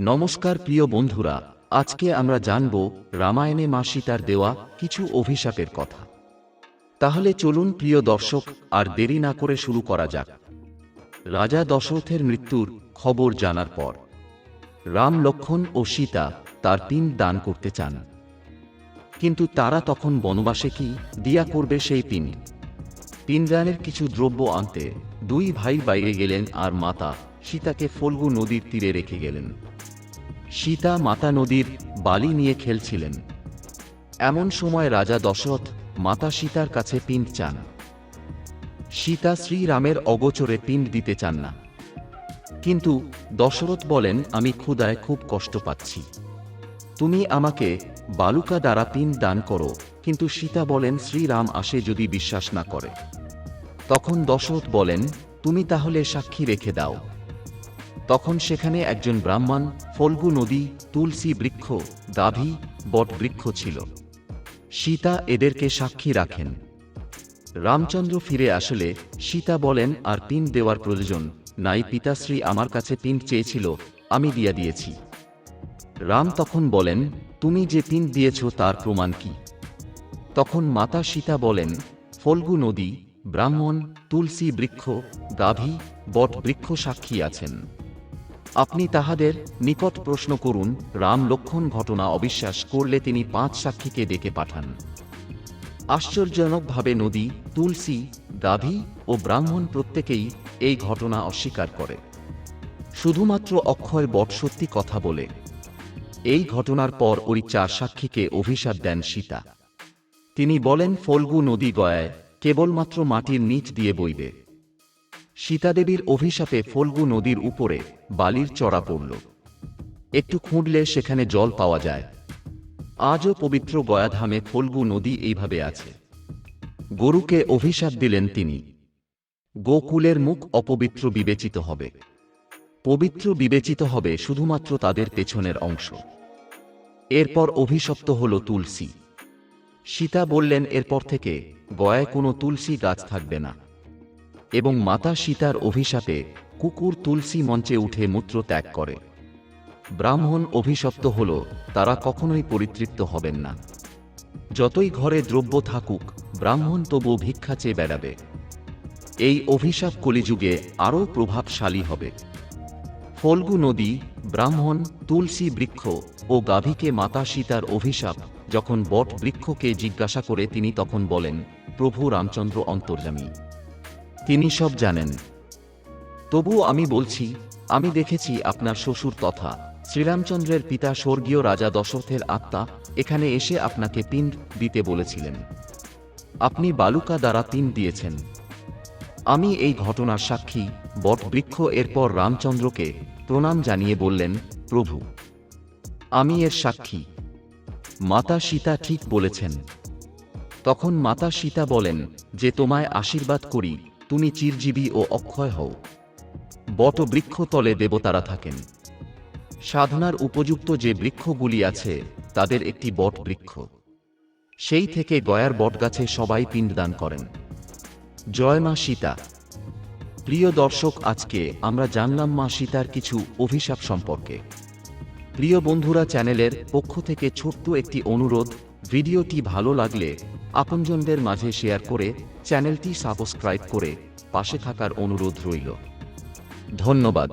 নমস্কার প্রিয় বন্ধুরা, আজকে আমরা জানব রামায়ণে মা সীতার দেওয়া কিছু অভিশাপের কথা। তাহলে চলুন প্রিয় দর্শক, আর দেরি না করে শুরু করা যাক। রাজা দশরথের মৃত্যুর খবর জানার পর, রাম লক্ষণ ও সীতা তার পিণ্ড দান করতে চান। কিন্তু তারা তখন বনবাসে কি দিয়া করবে সেই পিণ্ড পিণ্ডদানের কিছু দ্রব্য আনতে দুই ভাই বাইরে গেলেন আর মাতা সীতাকে ফল্গু নদীর তীরে রেখে গেলেন। সীতা মাতা নদীর বালি নিয়ে খেলছিলেন। এমন সময় রাজা দশরথ মাতা সীতার কাছে পিণ্ড চান। সীতা শ্রীরামের অগোচরে পিণ্ড দিতে চান না। কিন্তু দশরথ বলেন, আমি ক্ষুদায় খুব কষ্ট পাচ্ছি। তুমি আমাকে বালুকা দ্বারা পিণ্ড দান করো। কিন্তু সীতা বলেন, শ্রীরাম আসে যদি বিশ্বাস না করে। তখন দশরথ বলেন, তুমি তাহলে সাক্ষী রেখে দাও। তখন সেখানে একজন ব্রাহ্মণ ফল্গু নদী, তুলসী বৃক্ষ দাভি বট বৃক্ষ ছিল। সীতা এদেরকে সাক্ষী রাখেন। রামচন্দ্র ফিরে আসলে সীতা বলেন, আর পিন দেওয়ার প্রয়োজন নাই, পিতাশ্রী আমার কাছে পিন চেয়েছিল, আমি দিয়া দিয়েছি। রাম তখন বলেন, তুমি যে পিন দিয়েছ তার প্রমাণ কি? তখন মাতা সীতা বলেন, ফল্গু নদী, ব্রাহ্মণ, তুলসী বৃক্ষ দাভি বট বৃক্ষ সাক্ষী আছেন। আপনি তাহাদের নিকট প্রশ্ন করুন, রাম লক্ষণ ঘটনা অবিশ্বাস করলে তিনি পাঁচ সাক্ষীকে ডেকে পাঠান। আশ্চর্যজনকভাবে নদী, তুলসী, গাভী ও ব্রাহ্মণ প্রত্যেকেই এই ঘটনা অস্বীকার করে। শুধুমাত্র অক্ষয় বট সত্যি কথা বলে। এই ঘটনার পর ওই চার সাক্ষীকে অভিশাপ দেন সীতা। তিনি বলেন, ফল্গু নদী গয়ায় কেবলমাত্র মাটির নিচ দিয়ে বইবে। সীতাদেবীর অভিশাপে ফল্গু নদীর উপরে বালির চড়া পড়ল। একটু খুঁড়লে সেখানে জল পাওয়া যায়। আজও পবিত্র গয়াধামে ফল্গু নদী এইভাবে আছে। গরুকে অভিশাপ দিলেন তিনি। গোকুলের মুখ অপবিত্র বিবেচিত হবে। পবিত্র বিবেচিত হবে শুধুমাত্র তাদের পেছনের অংশ। এরপর অভিশপ্ত হল তুলসী। সীতা বললেন, এরপর থেকে গয়ায় কোনো তুলসী গাছ থাকবে না। এবং মাতা সীতার অভিশাপে কুকুর তুলসী মঞ্চে উঠে মূত্র ত্যাগ করে। ব্রাহ্মণ অভিশপ্ত হল, তারা কখনোই পরিতৃপ্ত হবেন না। যতই ঘরে দ্রব্য থাকুক, ব্রাহ্মণ তবু ভিক্ষা চেয়ে বেড়াবে। এই অভিশাপ কলিযুগে আরও প্রভাবশালী হবে। ফল্গু নদী, ব্রাহ্মণ, তুলসী বৃক্ষ ও গাভীকে মাতা সীতার অভিশাপ যখন বট বৃক্ষকে জিজ্ঞাসা করে তিনি তখন বলেন, প্রভু রামচন্দ্র অন্তর্যামী। তিনি সব জানেন। তবুও আমি বলছি, আমি দেখেছি আপনার শ্বশুর তথা শ্রীরামচন্দ্রের পিতা স্বর্গীয় রাজা দশরথের আত্মা এখানে এসে আপনাকে পিণ্ড দিতে বলেছিলেন। আপনি বালুকা দ্বারা পিণ্ড দিয়েছেন। আমি এই ঘটনার সাক্ষী বট বৃক্ষ এরপর রামচন্দ্রকে প্রণাম জানিয়ে বললেন, প্রভু, আমি এর সাক্ষী। মাতা সীতা ঠিক বলেছেন। তখন মাতা সীতা বলেন যে তোমায় আশীর্বাদ করি তুমি চিরজীবী ও অক্ষয় হও। বট বৃক্ষ তলে দেবতারা থাকেন। সাধনার উপযুক্ত যে বৃক্ষগুলি আছে, তাদের একটি বট বৃক্ষ সেই থেকে গয়ার বটগাছে সবাই পিণ্ডদান করেন। জয় মা সীতা। প্রিয় দর্শক, আজকে আমরা জানলাম মা সীতার কিছু অভিশাপ সম্পর্কে। প্রিয় বন্ধুরা, চ্যানেলের পক্ষ থেকে ছোট্ট একটি অনুরোধ, ভিডিওটি ভালো লাগলে আপনজনদের মাঝে শেয়ার করে চ্যানেলটি সাবস্ক্রাইব করে পাশে থাকার অনুরোধ রইল। ধন্যবাদ।